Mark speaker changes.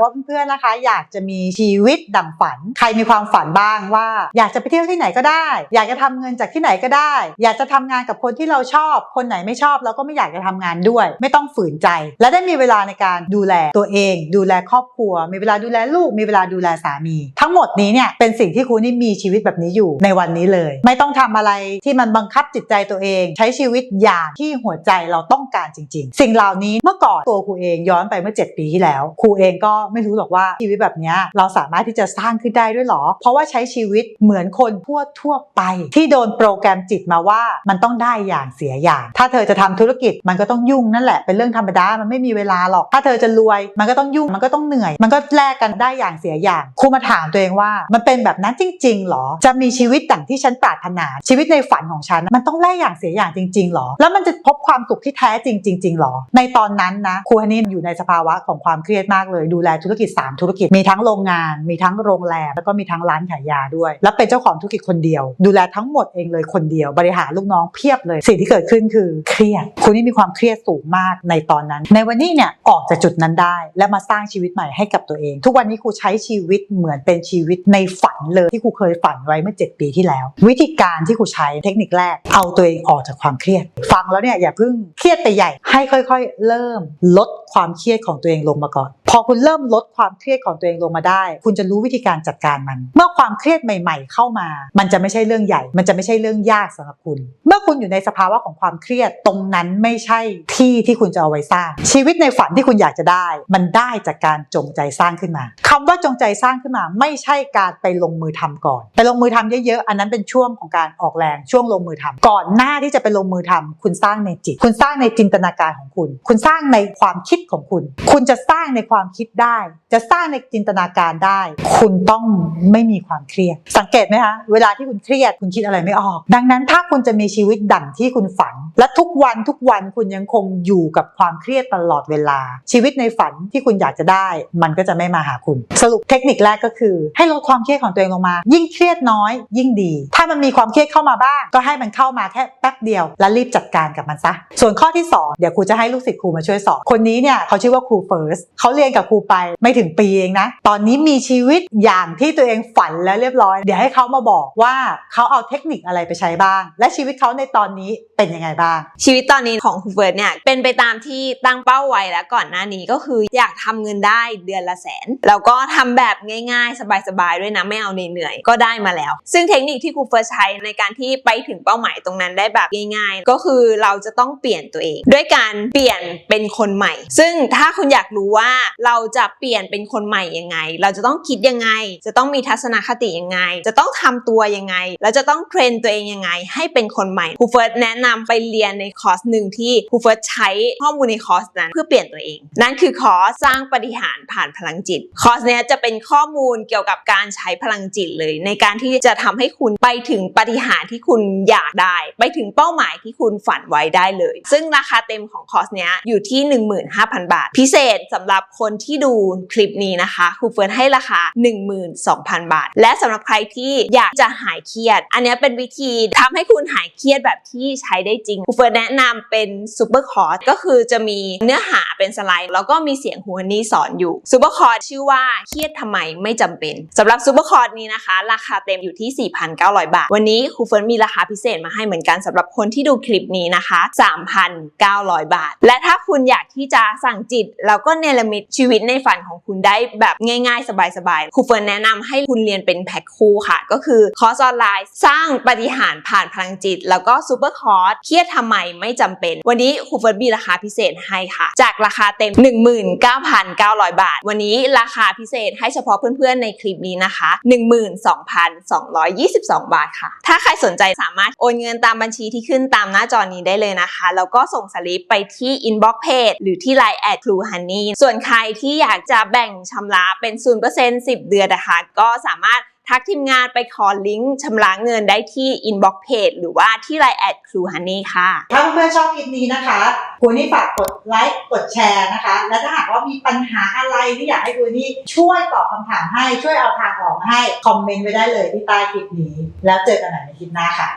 Speaker 1: ว่าเพื่อนๆนะคะ อยากจะมีชีวิตดั่งฝัน ใครมีความฝันบ้างว่า อยากจะไปเที่ยวที่ไหนก็ได้ อยากจะทำเงินจากที่ไหนก็ได้ อยากจะทำงานกับคนที่เราชอบ คนไหนไม่ชอบเราก็ไม่อยากจะทำงานด้วย ไม่ต้องฝืนใจ และได้มีเวลาในการดูแลตัวเอง ดูแลครอบครัว มีเวลาดูแลลูก มีเวลาดูแลสามี ทั้งหมดนี้เนี่ยเป็นสิ่งที่คุณนี่มีชีวิตแบบนี้อยู่ในวันนี้เลย ไม่ต้องทำอะไรที่มันบังคับจิตใจตัวเอง ใช้ชีวิตอย่างที่หัวใจเราต้องการจริง ๆ สิ่งเหล่านี้เมื่อก่อนตัวครูเองย้อนไปเมื่อ 7 ปีที่แล้วครูเองก็ไม่รู้หรอกว่าชีวิตแบบนี้เราสามารถที่จะสร้างขึ้นได้ด้วยหรอ เพราะว่าใช้ชีวิตเหมือนคนทั่วทั่วไป ที่โดนโปรแกรมจิตมาว่ามันต้องได้อย่างเสียอย่าง ถ้าเธอจะทำธุรกิจมันก็ต้องยุ่งนั่นแหละเป็นเรื่องธรรมดามันไม่มีเวลาหรอก ถ้าเธอจะรวยมันก็ต้องยุ่งมันก็ต้องเหนื่อย มันก็แลกกันได้อย่างเสียอย่างครูมาถามตัวเองว่า มันเป็นแบบนั้นจริงๆหรอ จะมีชีวิตดั่งที่ฉันปรารถนาชีวิตในฝันของฉันมันต้องแลกอย่างเสียอย่างจริงๆหรอ แล้วมันจะพบความสุขที่แท้จริงจริงๆหรอ ในตอนนั้นนะครูฮันนี่อยู่ในสภาวะของความเครียดมากเลยดูแลธุรกิจ 3 ธุรกิจ มีทั้งโรงงาน มีทั้งโรงแรม แล้วก็มีทั้งร้านขายยาด้วย แล้วเป็นเจ้าของธุรกิจคนเดียว ดูแลทั้งหมดเองเลยคนเดียว บริหารลูกน้องเพียบเลย สิ่งที่เกิดขึ้นคือเครียด คุณนี่มีความเครียดสูงมากในตอนนั้น ในวันนี้เนี่ยออกจากจุดนั้นได้ และมาสร้างชีวิตใหม่ให้กับตัวเอง ทุกวันนี้ครูใช้ชีวิตเหมือนเป็นชีวิตในฝันเลยที่ครูเคยฝันไว้เมื่อ 7 ปีที่แล้ว วิธีการที่ครูใช้เทคนิคแรก เอาตัวเองออกจากความเครียด ฟังแล้วเนี่ยอย่าเพิ่งเครียดไปใหญ่ให้ค่อย ๆ เริ่มลดความเครียดของตัวเองลงมาก่อน พอคุณเริ่มลดความเครียดของตัวเองลงมาได้ คุณจะรู้วิธีการจัดการมัน เมื่อความเครียดใหม่ ๆ เข้ามา มันจะไม่ใช่เรื่องใหญ่ มันจะไม่ใช่เรื่องยากสำหรับคุณ เมื่อคุณอยู่ในสภาวะของความเครียดตรงนั้นไม่ใช่ที่ที่คุณจะเอาไว้สร้าง ชีวิตในฝันที่คุณอยากจะได้ มันได้จากการจงใจสร้างขึ้นมาคำว่าจงใจสร้างขึ้นมา ไม่ใช่การไปลงมือทำก่อน ไปลงมือทำเยอะๆอันนั้นเป็นช่วงของการออกแรงช่วงลงมือทำก่อนหน้าที่จะไปลงมือทำคุณสร้างในจิต คุณสร้างในจินตนาการของคุณ คุณสร้างในความคิดของคุณ คุณจะสร้างในความคิดได้ จะสร้างในจินตนาการได้ คุณต้องไม่มีความเครียด สังเกตไหมคะ เวลาที่คุณเครียดคุณคิดอะไรไม่ออก ดังนั้นถ้าคุณจะมีชีวิตดั่งที่คุณฝัน และทุกวันทุกวันคุณยังคงอยู่กับความเครียดตลอดเวลา ชีวิตในฝันที่คุณอยากจะได้ มันก็จะไม่มาหาคุณ สรุปเทคนิคแรกก็คือ ให้ลดความเครียดของตัวเองลงมา ยิ่งเครียดน้อย ยิ่งดี ถ้ามันมีความเครียดเข้ามาบ้าง ก็ให้มันเข้ามาแค่แป๊บเดียว แล้วรีบจัดการกับมันซะส่วนข้อที่สองเดี๋ยวครูจะให้ลูกศิษย์ครูมาช่วยสอนคนนี้เนี่ยเขาชื่อว่าครูเฟิร์สเขาเรียนกับครูไปไม่ถึงปีเองนะตอนนี้มีชีวิตอย่างที่ตัวเองฝันแล้วเรียบร้อย เดี๋ยวให้เขามาบอกว่าเขาเอาเทคนิคอะไรไปใช้บ้าง และชีวิตเขาในตอนนี้เป็นยังไงบ้าง
Speaker 2: ชีวิตตอนนี้ของคุณเฟิร์สเนี่ยเป็นไปตามที่ตั้งเป้าไว้แล้วก่อนหน้านี้ก็คืออยากทำเงินได้เดือนละแสน แล้วก็ทำแบบง่ายๆ สบายๆด้วยนะไม่เอาเหนื่อยๆก็ได้มาแล้ว ซึ่งเทคนิคที่ครูเฟิร์สใช้ในการที่ไปถึงเป้าหมายตรงนั้นได้แบบง่าย ๆ ก็คือเราจะต้องเปลี่ยนตัวเอง ด้วยการเปลี่ยนเป็นคนใหม่ ซึ่งถ้าคุณอยากรู้ว่าเราจะเปลี่ยนเป็นคนใหม่ยังไง เราจะต้องคิดยังไง จะต้องมีทัศนคติยังไง จะต้องทำตัวยังไง แล้วจะต้องเทรนตัวเองยังไง ให้เป็นคนใหม่ครูเฟิร์สแนะนำไปเรียนดียในคอร์สหนึ่งที่ครูเฟิร์สใช้ข้อมูลในคอร์สนั้นเพื่อเปลี่ยนตัวเอง นั่นคือคอร์สสร้างปฏิหารผ่านพลังจิต คอร์สเนี้ยจะเป็นข้อมูลเกี่ยวกับการใช้พลังจิตเลย ในการที่จะทำให้คุณไปถึงปฏิหารที่คุณอยากได้ ไปถึงเป้าหมายที่คุณฝันไว้ได้เลย ซึ่งราคาเต็มของคอร์สเนี้ยอยู่ที่ 15,000 บาท พิเศษสำหรับคนที่ดูคลิปนี้นะคะครูเฟิร์นให้ราคา 12,000 บาท และสำหรับใครที่อยากจะหายเครียด อันเนี้ยเป็นวิธีทำให้คุณหายเครียดแบบที่ใช้ได้จริงครูเฟิร์นแนะนำเป็นซูเปอร์คอร์สก็คือจะมีเนื้อหาเป็นสไลด์ แล้วก็มีเสียงฮูฮันนี่สอนอยู่ซูเปอร์คอร์สชื่อว่าเครียดทำไมไม่จำเป็นสำหรับซูเปอร์คอร์สนี้นะคะ ราคาเต็มอยู่ที่ 4,900 บาท วันนี้ครูเฟิร์นมีราคาพิเศษมาให้เหมือนกันสำหรับคนที่ดูคลิปนี้นะคะ 3,900 บาท และถ้าคุณอยากที่จะสั่งจิต แล้วก็เนรมิตชีวิตในฝันของคุณได้แบบง่ายๆ สบายๆครูเฟิร์นแนะนำให้คุณเรียนเป็นแพ็คคู่ค่ะ ก็คือคอร์สออนไลน์ สร้างปฏิหารผ่านพลังจิต แล้วก็ซูเปอร์คอร์สเครียดทำไมไม่จำเป็น วันนี้ครูเฟิร์นมีราคาพิเศษให้ค่ะ จากราคาเต็ม 19,900 บาท วันนี้ราคาพิเศษให้เฉพาะเพื่อนๆในคลิปนี้นะคะ 12,222 บาทค่ะ ถ้าใครสนใจสามารถโอนเงินตามบัญชีที่ขึ้นตามหน้าจอนี้ได้เลยนะคะ แล้วก็ส่งสลิปไปที่ inbox page หรือที่ line at true honey ส่วนใครที่อยากจะแบ่งชำระเป็น 0% 10 เดือนนะคะ ก็สามารถ ทักทีมงานไปขอลิงก์ชำระเงินได้ที่ inbox page หรือว่าที่ line at ครูฮันนี่ค่ะ
Speaker 1: ถ้าเพื่อนๆชอบคลิปนี้นะคะคุณนี่ฝากกดไลค์กดแชร์นะคะ และถ้าหากว่ามีปัญหาอะไรที่อยากให้คุณนี่ช่วยตอบคำถามให้ช่วยเอาทางออกมาให้คอมเมนต์ไว้ได้เลยที่ใต้คลิปนี้ แล้วเจอกันใหม่ในคลิปหน้าค่ะ